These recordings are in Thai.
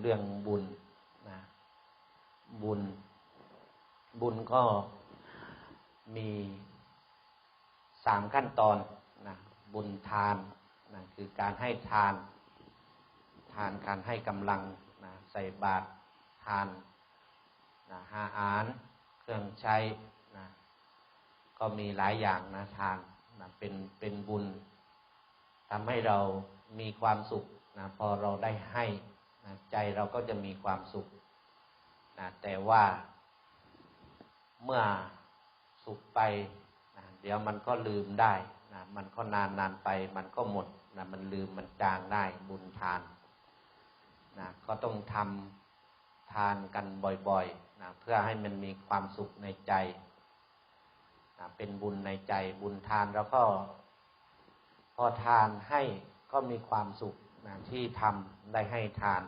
เรื่องบุญนะบุญ บุญก็มีสามขั้นตอนนะบุญทานนะคือการให้ทาน ทานการให้กำลังนะใส่บาตรทานนะหาอาหารเครื่องใช้นะก็มีหลายอย่างนะทานนะเป็นเป็นบุญทำให้เรามีความสุขนะพอเราได้ให้ ใจเราก็จะมีความสุขนะแต่ว่าเมื่อสุขไปนะเดี๋ยวมันก็ลืมได้นะมันก็นานนานไป มันก็หมดนะมันลืมมันจางได้บุญทานนะก็ต้องทำทานกันบ่อยๆนะเพื่อให้มันมีความสุขในใจนะเป็นบุญในใจบุญทานแล้วก็ พอทานให้ก็มีความสุขนะที่ทำได้ให้ทาน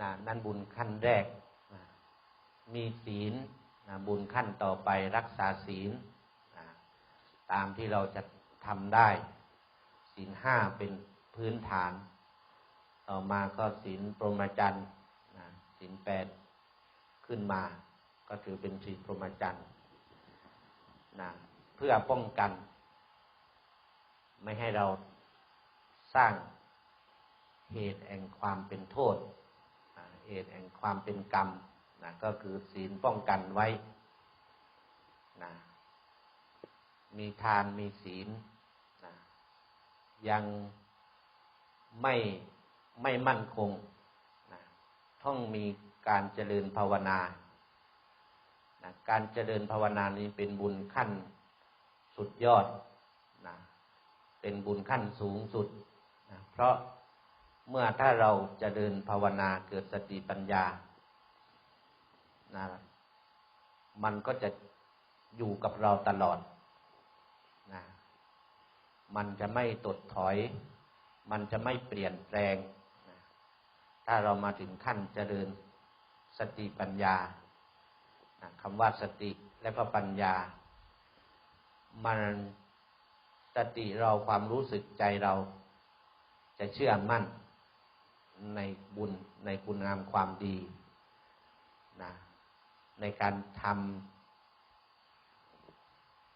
นะนั่นบุญขั้นแรกนะมีศีลนะบุญขั้นต่อไปรักษาศีลนะตามที่เราจะทำได้ ศีลห้าเป็นพื้นฐาน ต่อมาก็ศีลปรมจันทร์นะศีลแปดขึ้นมา ก็ถือเป็นศีลปรมจันทร์นะเพื่อป้องกัน ไม่ให้เราสร้างเหตุแห่งความเป็นโทษ เหตุแห่งความเป็นกรรมนะก็คือศีลป้องกันไว้นะมีทานมีศีลนะยังไม่ไม่มั่นคงนะต้องมีการเจริญภาวนานะการเจริญภาวนานี้เป็นบุญขั้นสุดยอดนะเป็นบุญขั้นสูงสุดนะเพราะ เมื่อถ้าเราจะเดินภาวนาเกิดสติปัญญานะมันก็จะอยู่กับเราตลอดนะมันจะไม่ตดถอย มันจะไม่เปลี่ยนแปลงนะถ้าเรามาถึงขั้นเจริญสติปัญญานะคำว่าสติและก็ปัญญา มันสติเราความรู้สึกใจเราจะเชื่อมั่น ในบุญในคุณงามความดีนะในการทำ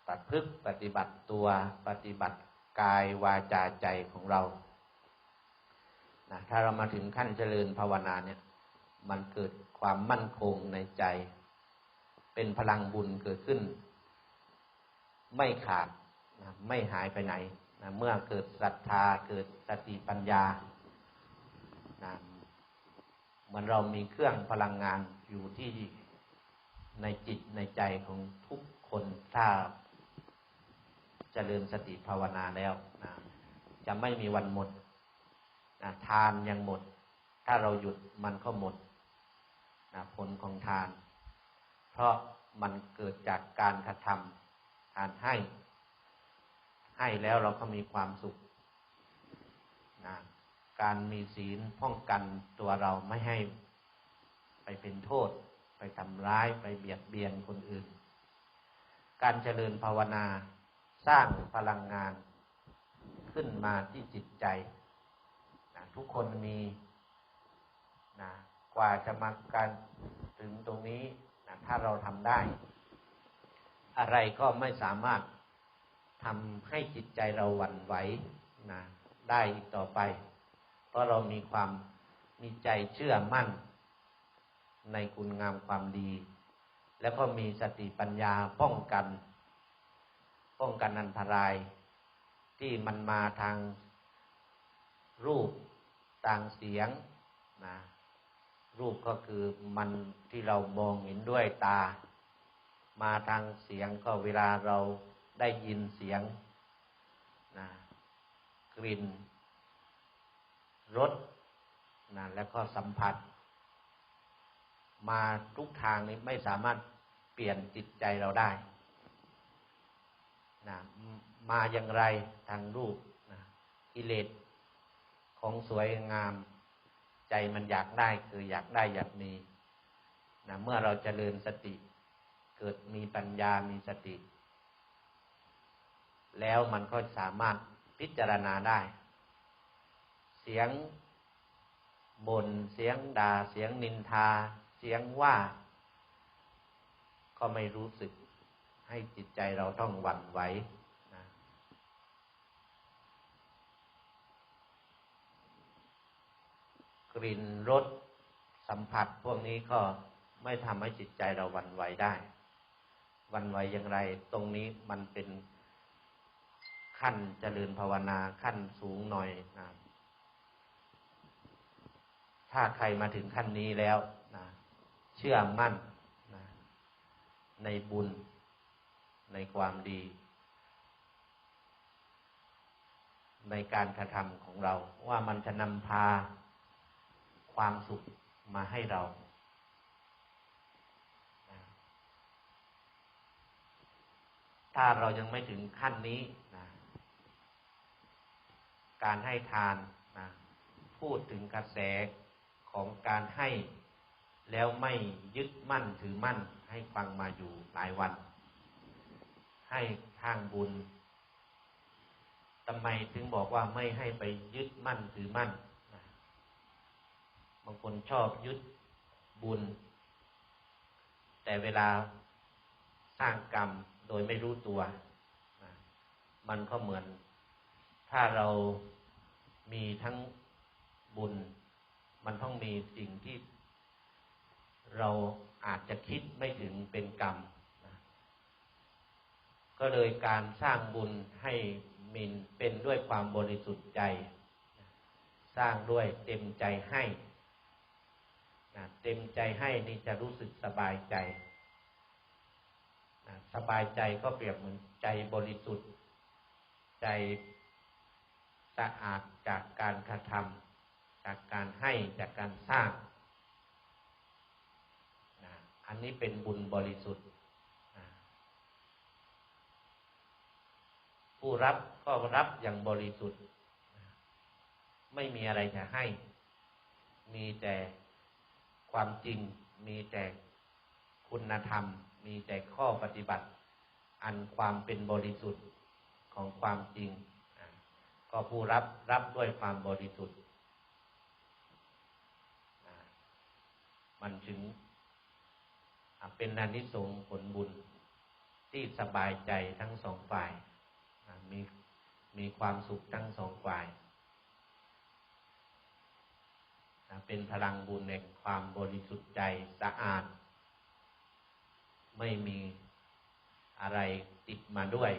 ปฏิพฤติปฏิบัติตัวปฏิบัติกายวาจาใจของเรานะถ้าเรามาถึงขั้นเจริญภาวนาเนี่ย มันเกิดความมั่นคงในใจ เป็นพลังบุญเกิดขึ้น ไม่ขาดนะไม่หายไปไหนนะเมื่อเกิดศรัทธาเกิดสติปัญญา นะเหมือนเรามีเครื่องพลังงานอยู่ที่ในจิตในใจของทุกคนถ้าจเจริญสติภาวนาแล้วนะจะไม่มีวันหมดนะทานยังหมด ถ้าเราหยุดมันก็หมดนะผลของทาน เพราะมันเกิดจากการกระทำทานให้ ให้แล้วเราก็มีความสุข การมีศีลป้องกันตัวเราไม่ให้ไปเป็นโทษ ไปทำร้ายไปเบียดเบียนคนอื่น การเจริญภาวนาสร้างพลังงานขึ้นมาที่จิตใจนะทุกคนมีนะกว่าจะมาการถึงตรงนี้นะถ้าเราทำได้ อะไรก็ไม่สามารถทำให้จิตใจเราหวั่นไหวนะได้อีกต่อไป เพราะเรามีความมีใจเชื่อมั่น ในคุณงามความดี แล้วก็มีสติปัญญาป้องกัน ป้องกันอันตราย ที่มันมาทางรูปต่างเสียงนะรูปก็คือมันที่เรามองเห็นด้วยตา มาทางเสียงก็เวลาเราได้ยินเสียงนะกลิ่น รสนะแล้วก็สัมผัส มาทุกทางนี้ไม่สามารถเปลี่ยนจิตใจเราได้นะมาอย่างไรทางรูปนะกิเลสของสวยงาม ใจมันอยากได้คืออยากได้อยากมีนะเมื่อเราจเจริญสติ เกิดมีปัญญามีสติ แล้วมันก็สามารถพิจารณาได้ สียงบน่นเสียงด่าเสียงนินทา เสียงว่า ก็ไม่รู้สึกให้จิตใจเราต้องหวั่นไหวนะกลิ่นรสสัมผัสพวกนี้ก็ไม่ทำให้จิตใจเราหวั่นไหวได้วันไหวอย่างไร ตรงนี้มันเป็นขั้นเจริญภาวนาขั้นสูงหน่อยนะ ถ้าใครมาถึงขั้นนี้แล้วนะเชื่อมั่นนะในบุญในความดี ในการกระทำของเรา ว่ามันจะนำพาความสุขมาให้เราถ้าเรายังไม่ถึงขั้นนี้นะการให้ทานนะพูดถึงกระแส ของการให้แล้วไม่ยึดมั่นถือมั่นให้ฟังมาอยู่หลายวัน ให้ทางบุญทำไมถึงบอกว่าไม่ให้ไปยึดมั่นถือมั่นบางคนชอบยึดบุญ แต่เวลาสร้างกรรมโดยไม่รู้ตัว มันก็เหมือน ถ้าเรามีทั้งบุญ มันต้องมีสิ่งที่เราอาจจะคิดไม่ถึงเป็นกรรมนะก็เลยการสร้างบุญให้มินเป็นด้วยความบริสุทธิ์ใจ สร้างด้วยเต็มใจให้นะเต็มใจให้นี่จะรู้สึกสบายใจนะสบายใจก็เปรียบเหมือนใจบริสุทธิ์ ใจสะอาดจากการกระทำ จากการให้จากการสร้างนะอันนี้เป็นบุญบริสุทธิ์นะผู้รับก็รับอย่างบริสุทธิ์นะไม่มีอะไรจะให้ มีแต่ความจริง มีแต่คุณธรรม มีแต่ข้อปฏิบัติ อันความเป็นบริสุทธิ์ของความจริง ก็ผู้รับรับด้วยความบริสุทธิ์ มันถึงเป็นนานิสงผลบุญที่สบายใจทั้งสองฝ่ายมีมีความสุขทั้งสองฝ่าย เป็นพลังบุญแห่งความบริสุทธิ์ใจสะอาด ไม่มีอะไรติดมาด้วย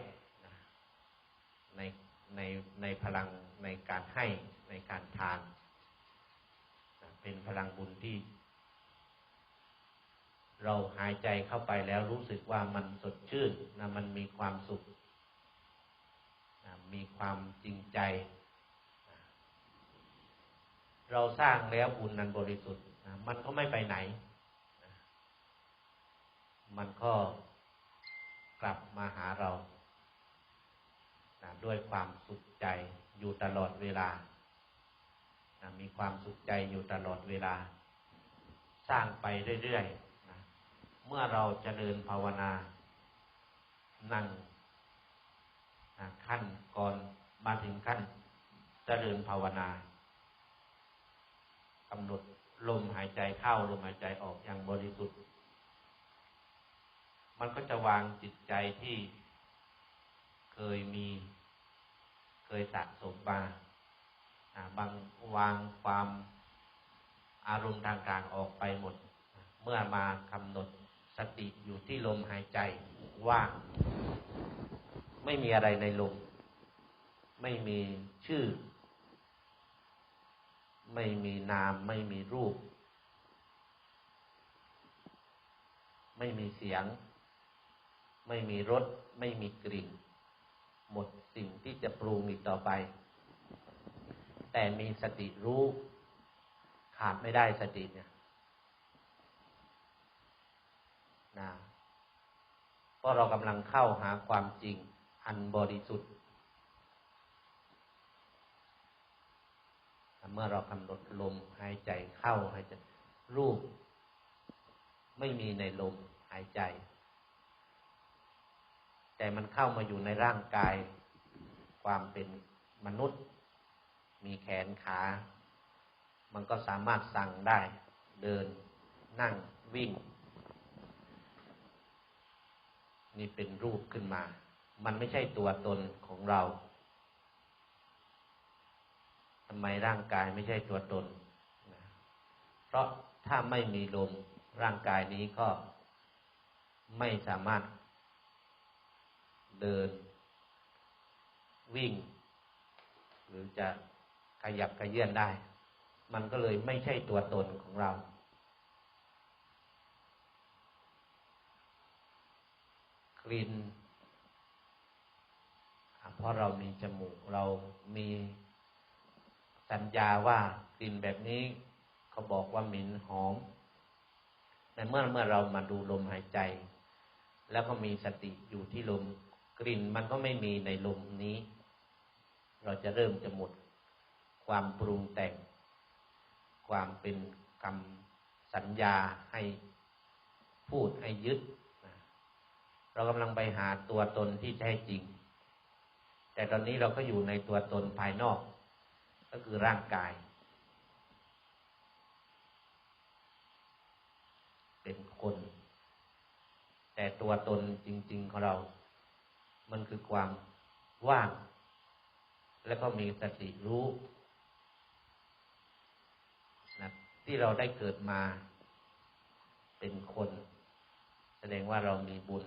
ในในในพลังในการให้ในการทาน เป็นพลังบุญที่ เราหายใจเข้าไปแล้วรู้สึกว่ามันสดชื่นนะมันมีความสุขนะมีความจริงใจ เราสร้างแล้วบุญนั้นบริสุทธิ์นะมันก็ไม่ไปไหนนะมันก็กลับมาหาเรานะด้วยความสุขใจอยู่ตลอดเวลานะมีความสุขใจอยู่ตลอดเวลา สร้างไปเรื่อยๆ เมื่อเราจเจริญภาวนา นั่งขั้นก่อนมาถึงขั้นจเจริญภาวนากำหนดลมหายใจเข้าลมหายใจออกอย่างบริสุทธิ์ มันก็จะวางจิตใจที่เคยมี เคยสะสมมาบางวางความอารมณ์ทางกลางออกไปหมด เมื่อมากำหนด สติอยู่ที่ลมหายใจว่างไม่มีอะไรในลม ไม่มีชื่อ ไม่มีนาม ไม่มีรูป ไม่มีเสียง ไม่มีรส ไม่มีกลิ่น หมดสิ่งที่จะปรุงอีกต่อไป แต่มีสติรู้ ขาดไม่ได้สติเนี่ย นะเพราะเรากำลังเข้าหาความจริงอันบริสุทธิ์เมื่อเรากำหนดลมหายใจเข้าหายใจรูป ไม่มีในลมหายใจ แต่มันเข้ามาอยู่ในร่างกาย ความเป็นมนุษย์ มีแขนขา มันก็สามารถสั่งได้ เดิน นั่งวิ่ง นี่เป็นรูปขึ้นมา มันไม่ใช่ตัวตนของเราทำไมร่างกายไม่ใช่ตัวตนนะเพราะถ้าไม่มีลมร่างกายนี้ก็ไม่สามารถเดิน วิ่ง หรือจะขยับขยื่นได้ มันก็เลยไม่ใช่ตัวตนของเรา ลิ่นเพราะเรามีจมูกเรามีสัญญาว่ากลิ่นแบบนี้เขาบอกว่าหมิ่นหอมแต่เมื่อเมื่อเรามาดูลมหายใจ แล้วก็มีสติอยู่ที่ลมกลิ่นมันก็ไม่มีในลมนี้ เราจะเริ่มจะหมดความปรุงแต่ง ความเป็นกรรมสัญญาให้พูดให้ยึด เรากำลังไปหาตัวตนที่แท้จริง แต่ตอนนี้เราก็อยู่ในตัวตนภายนอก ก็คือร่างกาย เป็นคน แต่ตัวตนจริง ๆ ของเรา มันคือความว่าง แล้วก็มีสติรู้นะที่เราได้เกิดมาเป็นคน แสดงว่าเรามีบุญ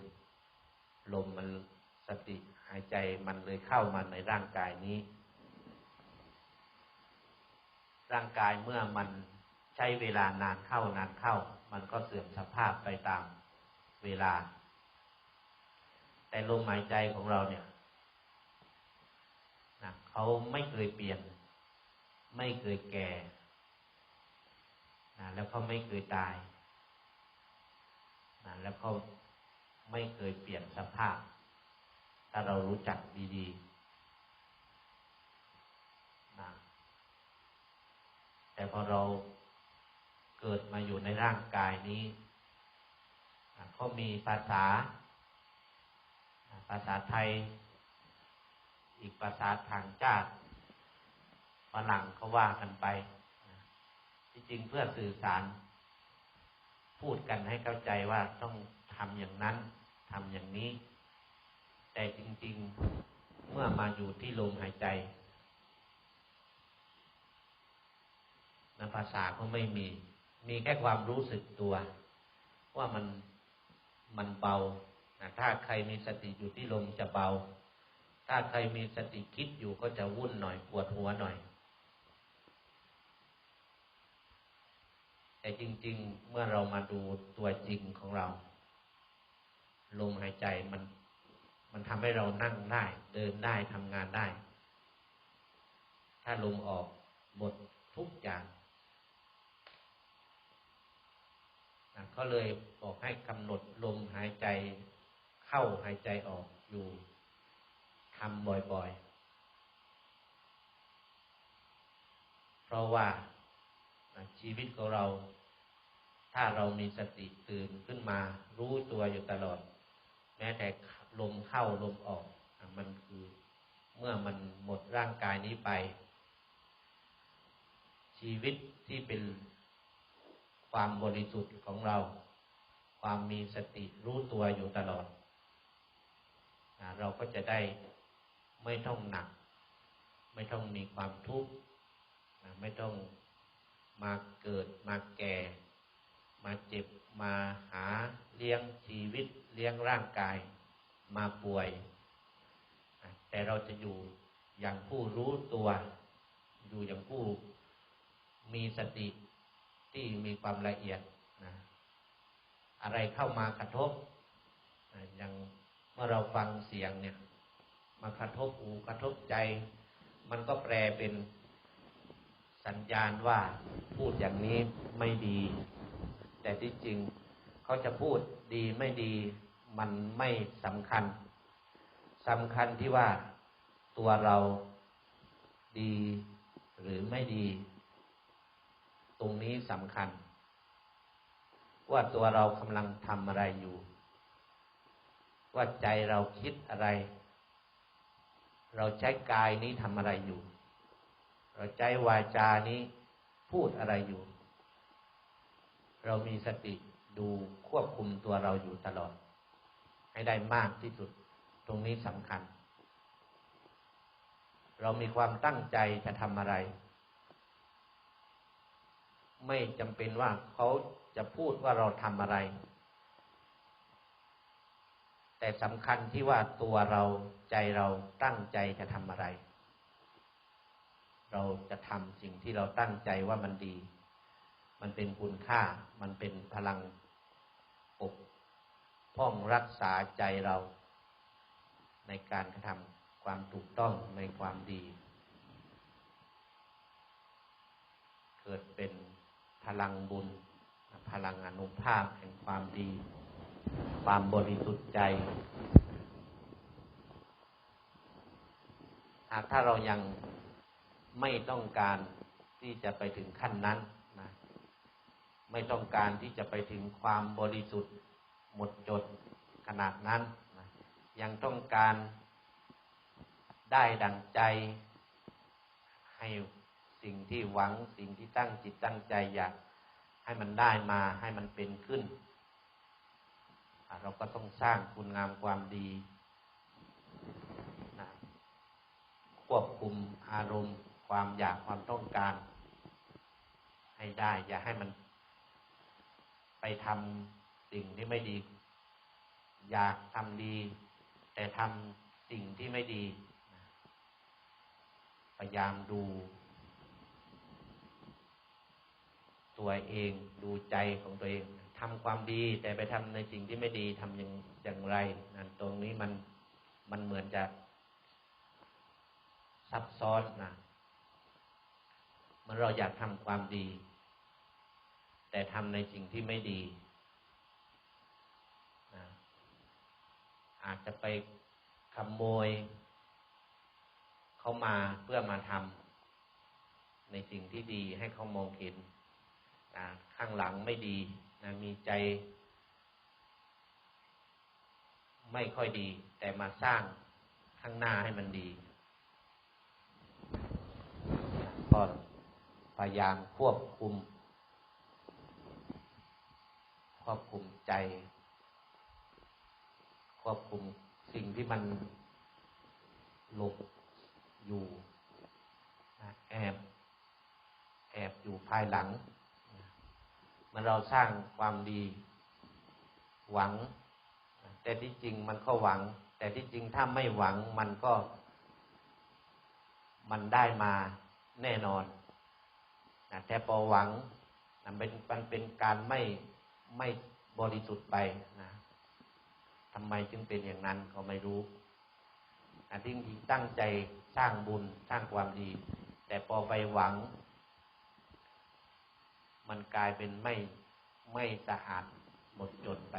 ลมมันสติหายใจมันเลยเข้ามาในร่างกายนี้ ร่างกายเมื่อมันใช้เวลานานเข้านานเข้า มันก็เสื่อมสภาพไปตามเวลา แต่ลมหายใจของเราเนี่ยนะเขาไม่เคยเปลี่ยน ไม่เคยแก่นะแล้วเขาไม่เคยตายนะแล้วเขา ไม่เคยเปลี่ยนสภาพ ถ้าเรารู้จักดีๆนะแต่พอเราเกิดมาอยู่ในร่างกายนี้เขามีภาษา ภาษาไทย อีกภาษาทางชาติฝรั่งเขาว่ากันไป ที่จริงเพื่อสื่อสาร พูดกันให้เข้าใจว่าต้องทำอย่างนั้น ทำอย่างนี้ แต่จริง ๆ เมื่อมาอยู่ที่ลมหายใจนภาษาก็ไม่มี มีแค่ความรู้สึกตัว ว่ามันมันเบาถ้าใครมีสติอยู่ที่ลมจะเบา ถ้าใครมีสติคิดอยู่ก็จะวุ่นหน่อยปวดหัวหน่อย แต่จริง ๆ เมื่อเรามาดูตัวจริงของเรา ลมหายใจมัน มันทำให้เรานั่งได้ เดินได้ทำงานได้ ถ้าลมออกหมดทุกอย่างก็เลยบอกให้กำหนดลมหายใจเข้าหายใจออกอยู่ทำบ่อยๆ เพราะว่าชีวิตของเรา ถ้าเรามีสติตื่นขึ้นมา รู้ตัวอยู่ตลอด ม้แต่ลมเข้าลมออก มันคือเมื่อมันหมดร่างกายนี้ไป ชีวิตที่เป็นความบริสุทธิ์ของเรา ความมีสติรู้ตัวอยู่ตลอด เราก็จะได้ไม่ต้องหนัก ไม่ต้องมีความทุกข์ไม่ต้องมาเกิดมาแก่ มาเจ็บมาหาเลี้ยงชีวิต เลี้ยงร่างกายมาป่วย แต่เราจะอยู่อย่างผู้รู้ตัว อยู่อย่างผู้มีสติที่มีความละเอียดนะอะไรเข้ามากระทบอย่างเมื่อเราฟังเสียงเนี่ย มากระทบหูกระทบใจ มันก็แปลเป็นสัญญาณว่าพูดอย่างนี้ไม่ดี แต่ที่จริง เขาจะพูดดีไม่ดีมันไม่สำคัญสำคัญที่ว่าตัวเราดีหรือไม่ดี ตรงนี้สำคัญ ว่าตัวเรากำลังทำอะไรอยู่ ว่าใจเราคิดอะไร เราใช้กายนี้ทำอะไรอยู่ เราใช้วาจานี้พูดอะไรอยู่ เรามีสติ ดูควบคุมตัวเราอยู่ตลอด ให้ได้มากที่สุด ตรงนี้สำคัญ เรามีความตั้งใจจะทำอะไร ไม่จำเป็นว่าเขาจะพูดว่าเราทำอะไร แต่สำคัญที่ว่าตัวเราใจเราตั้งใจจะทำอะไร เราจะทำสิ่งที่เราตั้งใจว่ามันดี มันเป็นคุณค่า มันเป็นพลัง ป้องรักษาใจเรา ในการกระทำความถูกต้องในความดี เกิดเป็นพลังบุญ พลังอนุภาพแห่งความดี ความบริสุทธิ์ใจหากถ้าเรายังไม่ต้องการที่จะไปถึงขั้นนั้นนะไม่ต้องการที่จะไปถึงความบริสุทธิ์ หมดจดขนาดนั้นนะยังต้องการได้ดังใจ ให้สิ่งที่หวังสิ่งที่ตั้งจิตตั้งใจอยากให้มันได้มาให้มันเป็นขึ้น เราก็ต้องสร้างคุณงามความดีนะควบคุมอารมณ์ ความอยากความต้องการ ให้ได้ อย่าให้มันไปทำ สิ่งที่ไม่ดี อยากทำดี แต่ทำสิ่งที่ไม่ดี พยายามดู ตัวเองดูใจของตัวเองทำความดี แต่ไปทำในสิ่งที่ไม่ดีทำอย่างอย่างไรนั่นตรงนี้มันมันเหมือนจะซับซ้อนนะมันเราอยากทำความดี แต่ทำในสิ่งที่ไม่ดีนะ อาจจะไปขโมยเขามาเพื่อมาทำในสิ่งที่ดีให้เขามองเห็นนะข้างหลังไม่ดีนะมีใจ ไม่ค่อยดี แต่มาสร้างข้างหน้าให้มันดีก็พยายามควบคุม ควบคุมใจ ควบคุมสิ่งที่มันหลบอยู่แอบแอบอยู่ภายหลัง มันเราสร้างความดี หวัง แต่ที่จริงมันก็หวัง แต่ที่จริงถ้าไม่หวังมันก็มันได้มาแน่นอนแต่พอหวังมันเป็นมันเป็นการไม่ไม่บริสุทธิ์ไปนะ ทำไมจึงเป็นอย่างนั้นก็ไม่รู้อันที่จริงตั้งใจสร้างบุญสร้างความดี แต่พอไปหวัง มันกลายเป็นไม่ไม่สะอาดหมดจดไป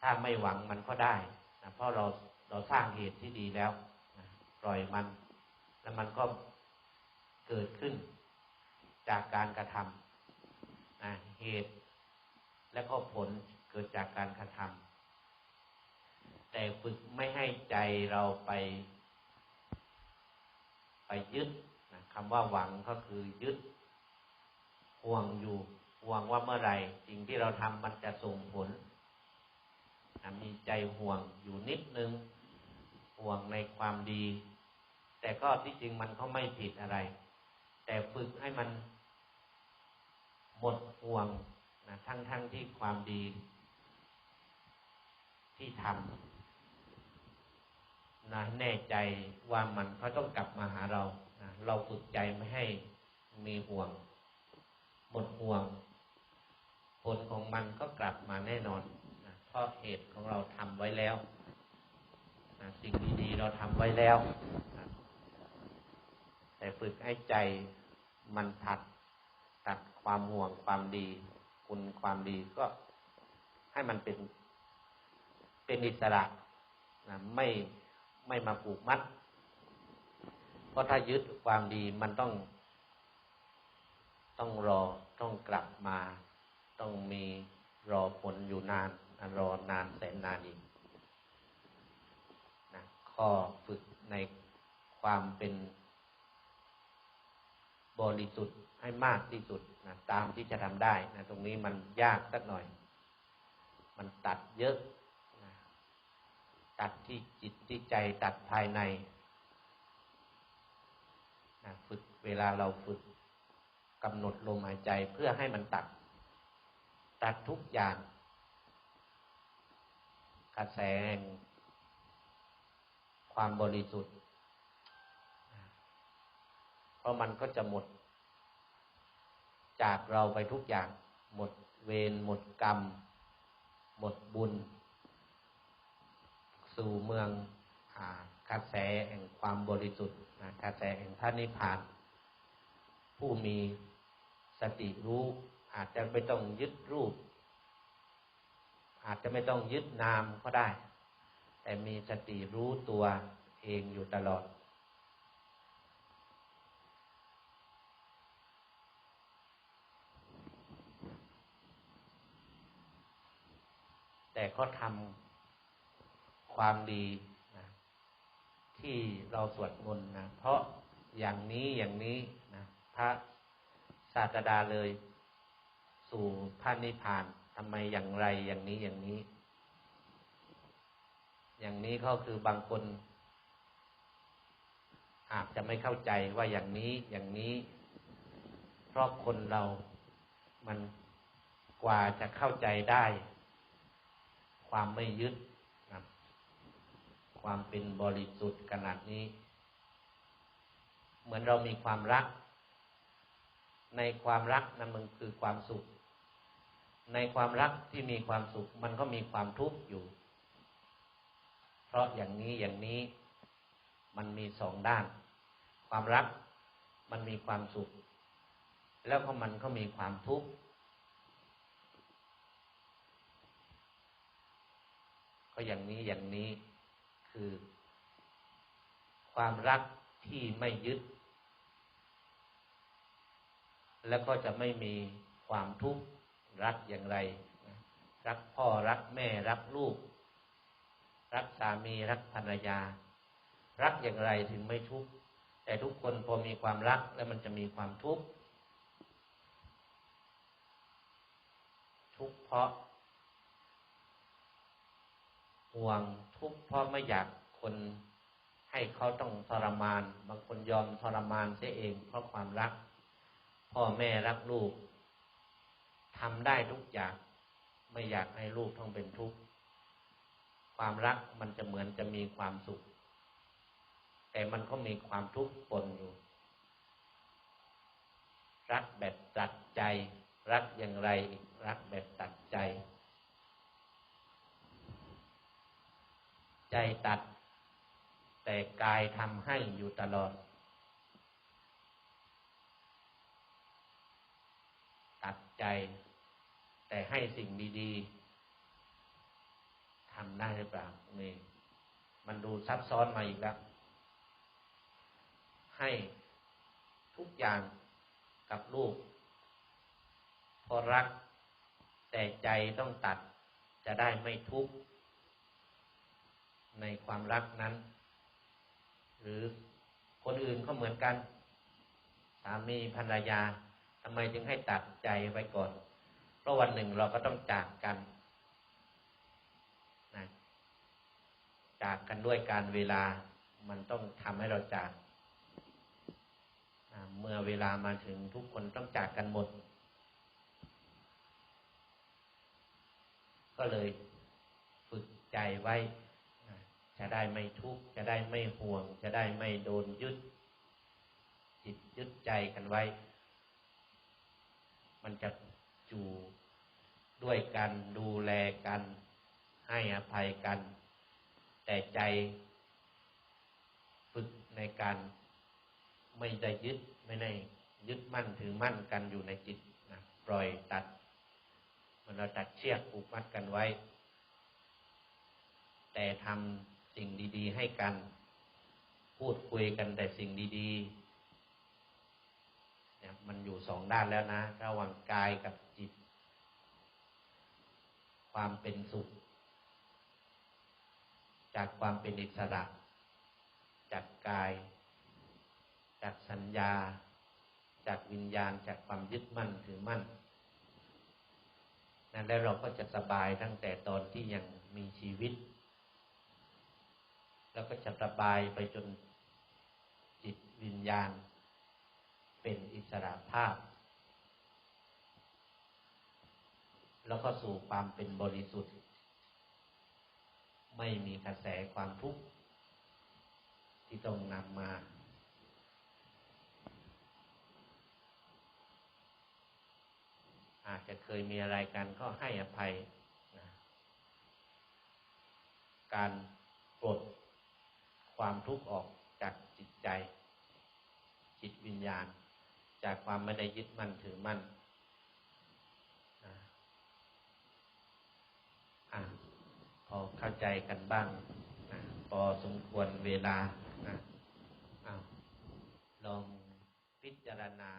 ถ้าไม่หวังมันก็ได้นะเพราะเราเราสร้างเหตุที่ดีแล้วนะปล่อยมัน แล้วมันก็เกิดขึ้นจากการกระทำนะเหตุและก็ผล เกิดจากการกระทำแต่ฝึกไม่ให้ใจเราไป ไปยึดนะคำว่าหวังก็คือยึดห่วงอยู่ห่วงว่าเมื่อไหร่สิ่งที่เราทำมันจะส่งผลมีใจห่วงอยู่นิดนึง ห่วงในความดี แต่ก็ที่จริงมันก็ไม่ผิดอะไร แต่ฝึกให้มันหมดห่วงนะทั้งทั้งที่ความดี ที่ทำนะแน่ใจว่ามันก็ต้องกลับมาหาเรานะเราฝึกใจไม่ให้มีห่วง หมดห่วง ผลของมันก็กลับมาแน่นอนนะเพราะเหตุของเราทำไว้แล้วนะสิ่งดีๆเราทำไว้แล้วนะแต่ฝึกให้ใจมันถัดตัดความห่วงความดี คุณความดีก็ให้มันเป็น เป็นอิสระนะไม่ไม่มาผูกมัด เพราะถ้ายึดความดีมันต้อง ต้องรอต้องกลับมา ต้องมีรอผลอยู่นานรอนานแสนนานอีกนะก็ฝึกในความเป็นบริสุทธิ์ให้มากที่สุดนะตามที่จะทำได้นะตรงนี้มันยากสักหน่อย มันตัดเยอะ ตัดที่จิตที่ใจตัดภายในนะฝึกเวลาเราฝึกกำหนดลมหายใจเพื่อให้มันตัด ตัดทุกอย่างกระแสความบริสุทธิ์ เพราะมันก็จะหมด จากเราไปทุกอย่าง หมดเวรหมดกรรม หมดบุญ สู่เมืองกระแสแห่งความบริสุทธิ์กระแสแห่งพระนิพพาน ผู้มีสติรู้ อาจจะไม่ต้องยึดรูป อาจจะไม่ต้องยึดนามก็ได้ แต่มีสติรู้ตัวเองอยู่ตลอด แต่ก็ทำ ความดีนะที่เราสวดมนต์นะเพราะอย่างนี้อย่างนี้นะพระศาสดาเลย สู่พระนิพพานทำไมอย่างไรอย่างนี้อย่างนี้ อย่างนี้ก็คือบางคน อาจจะไม่เข้าใจว่าอย่างนี้อย่างนี้ เพราะคนเรามันกว่าจะเข้าใจได้ ความไม่ยึด ความเป็นบริสุทธิ์ขนาดนี้ เหมือนเรามีความรัก ในความรักนั้นมันคือความสุข ในความรักที่มีความสุข มันก็มีความทุกข์อยู่ เพราะอย่างนี้อย่างนี้มันมีสองด้าน ความรักมันมีความสุข แล้วก็มันก็มีความทุกข์ก็อย่างนี้อย่างนี้ คือ ความรักที่ไม่ยึด แล้วก็จะไม่มีความทุกข์รักอย่างไร รักพ่อรักแม่รักลูก รักสามีรักภรรยา รักอย่างไรถึงไม่ทุกข์แต่ทุกคนพอมีความรักแล้วมันจะมีความทุกข์ทุกข์เพราะ ห่วงทุกข์เพราะไม่อยากคนให้เขาต้องทรมาน บางคนยอมทรมานเสียเอง เพราะความรัก พ่อแม่รักลูกทำได้ทุกอย่าง ไม่อยากให้ลูกต้องเป็นทุกข์ความรักมันจะเหมือนจะมีความสุข แต่มันก็มีความทุกข์ปนอยู่ รักแบบตัดใจ รักอย่างไร รักแบบตัดใจ ใจตัด แต่กายทำให้อยู่ตลอด ตัดใจ แต่ให้สิ่งดีๆทำได้หรือเปล่านี่มันดูซับซ้อนมาอีกแล้ว ให้ทุกอย่างกับลูก พอรัก แต่ใจต้องตัดจะได้ไม่ทุกข์ ในความรักนั้น หรือคนอื่นก็เหมือนกัน สามีภรรยาทำไมจึงให้ตัดใจไว้ก่อน เพราะวันหนึ่งเราก็ต้องจากกันจากกันด้วยการเวลามันต้องทำให้เราจากเมื่อเวลามาถึงทุกคนต้องจากกันหมด ก็เลยฝึกใจไว้ จะได้ไม่ทุกข์จะได้ไม่ห่วง จะได้ไม่โดนยึดจิตยึดใจกันไว้ มันจะจูด้วยกันดูแลกัน ให้อภัยกัน แต่ใจฝึกในการไม่ได้ยึดไม่ได้ยึดมั่นถือมั่นกันอยู่ในจิตนะปล่อยตัด มันเราตัดเชือกผูกมัดกันไว้ แต่ทำ สิ่งดี ๆ ให้กัน พูดคุยกันแต่สิ่งดีๆเนี่ยมันอยู่สองด้านแล้วนะ ระหว่างกายกับจิต ความเป็นสุข จากความเป็นอิสระ จากาย จากสัญญา จากวิญญาณ จากความยึดมั่นถือมั่นนั้นแล้วเราก็จะสบายตั้งแต่ตอนที่ยังมีชีวิต แล้วก็จะสบายไปจนจิตวิญญาณ เป็นอิสระภาพ แล้วก็สู่ความเป็นบริสุทธิ์ ไม่มีกระแสความทุกข์ที่ต้องนำมาอาจจะเคยมีอะไรกันก็ให้อภัยนะการปลด ความทุกข์ออกจากจิตใจ จิตวิญญาณ จากความไม่ได้ยึดมั่นถือมั่นนะอะพอเข้าใจกันบ้างนะพอสมควรเวลานะอ้าวลองพิจารณา